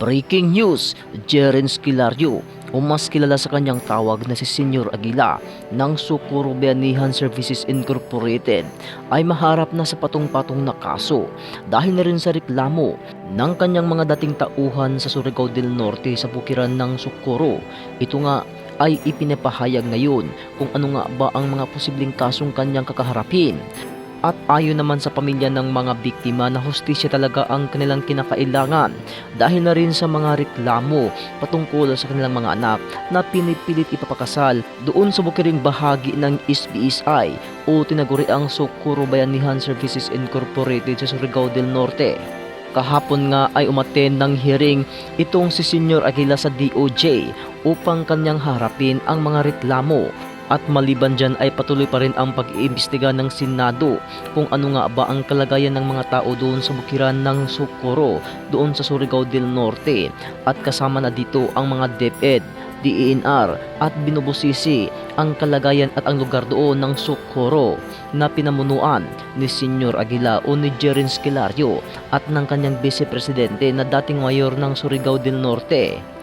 Breaking news, Jeren Skilario o mas kilala sa kanyang tawag na si Senyor Aguila ng Socorro Bayanihan Services Incorporated ay maharap na sa patong-patong na kaso dahil na rin sa reklamo ng kanyang mga dating tauhan sa Surigao del Norte sa bukiran ng Socorro. Ito nga ay ipinapahayag ngayon kung ano nga ba ang mga posibleng kasong kanyang kakaharapin. At ayon naman sa pamilya ng mga biktima na hustisya talaga ang kanilang kinakailangan dahil na rin sa mga reklamo patungkol sa kanilang mga anak na pinipilit ipapakasal doon sa bukiring bahagi ng SBSI o tinaguriang Socorro Bayanihan Services Incorporated sa Surigao del Norte. Kahapon nga ay umaten ng hearing itong si Senyor Aguila sa DOJ upang kanyang harapin ang mga reklamo at maliban dyan ay patuloy pa rin ang pag-iimbestiga ng Senado kung ano nga ba ang kalagayan ng mga tao doon sa bukiran ng Socorro doon sa Surigao del Norte at kasama na dito ang mga DepEd, DENR at binubusisi ang kalagayan at ang lugar doon ng Socorro na pinamunuan ni Senyor Aguila o ni Jerin Skelario at ng kanyang vice-presidente na dating mayor ng Surigao del Norte.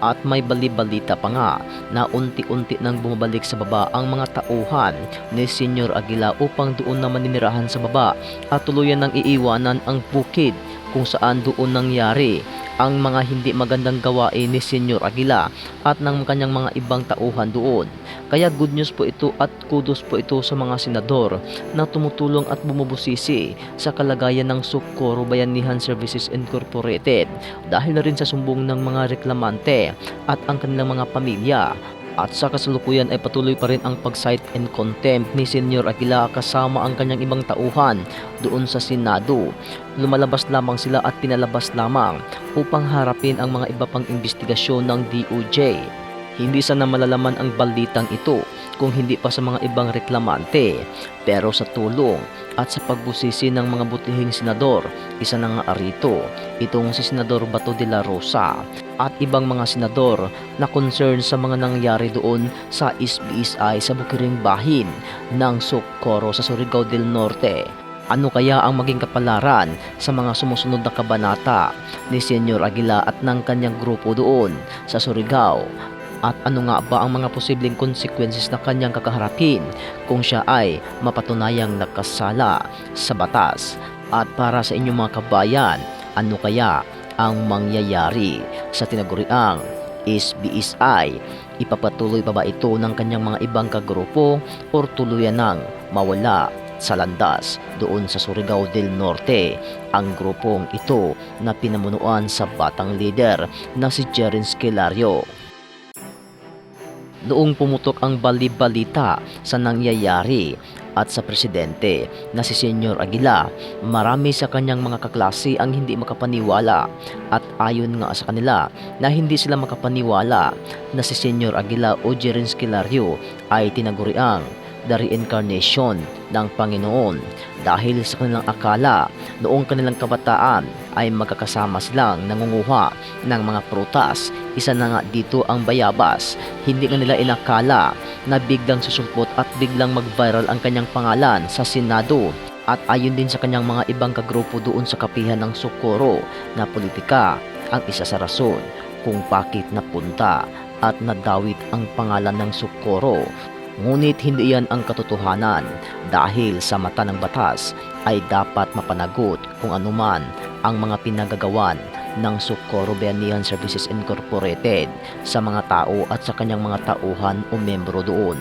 At may bali-balita pa nga na unti-unti nang bumabalik sa baba ang mga tauhan ni Senyor Aguila upang doon na maninirahan sa baba at tuluyan ng iiwanan ang bukid kung saan doon nangyari ang mga hindi magandang gawain ni Senyor Aguila at ng kanyang mga ibang tauhan doon. Kaya good news po ito at kudos po ito sa mga senador na tumutulong at bumubusisi sa kalagayan ng Socorro Bayanihan Services Incorporated dahil na rin sa sumbong ng mga reklamante at ang kanilang mga pamilya. At sa kasalukuyan ay patuloy pa rin ang pag-cite and contempt ni Senyor Aguila kasama ang kanyang ibang tauhan doon sa Senado. Lumalabas lamang sila at pinalabas lamang upang harapin ang mga iba pang investigasyon ng DOJ. Hindi sana malalaman ang balitang ito kung hindi pa sa mga ibang reklamante. Pero sa tulong at sa pagbusisi ng mga butihing senador, isa na nga arito, itong si Senador Bato de la Rosa at ibang mga senador na concern sa mga nangyari doon sa SBSI sa Bukiring Bahin ng Socorro sa Surigao del Norte. Ano kaya ang maging kapalaran sa mga sumusunod na kabanata ni Senyor Aguila at ng kanyang grupo doon sa Surigao? At ano nga ba ang mga posibleng consequences na kanyang kakaharapin kung siya ay mapatunayang nakasala sa batas? At para sa inyong mga kabayan, ano kaya ang mangyayari sa tinaguriang SBSI? Ipapatuloy pa ba ito ng kanyang mga ibang kagrupo o tuluyan nang mawala sa landas doon sa Surigao del Norte ang grupong ito na pinamunuan sa batang leader na si Jerin Skelario. Noong pumutok ang balibalita sa nangyayari at sa presidente na si Senyor Aguila, marami sa kanyang mga kaklase ang hindi makapaniwala at ayon nga sa kanila na hindi sila makapaniwala na si Senyor Aguila o Skelario ay tinaguriang the reincarnation ng Panginoon dahil sa kanilang akala noong kanilang kabataan ay magkakasama silang nangunguha ng mga prutas. Isa na nga dito ang bayabas. Hindi nga nila inakala na biglang susumpot at biglang mag-viral ang kanyang pangalan sa Senado. At ayon din sa kanyang mga ibang kagrupo doon sa kapihan ng Socorro na politika ang isa sa rason kung bakit napunta at nadawit ang pangalan ng Socorro Ngunit hindi yan ang katotohanan dahil sa mata ng batas ay dapat mapanagot kung anuman ang mga pinagagawan ng Socorro Bayanihan Services Incorporated sa mga tao at sa kanyang mga tauhan o membro doon.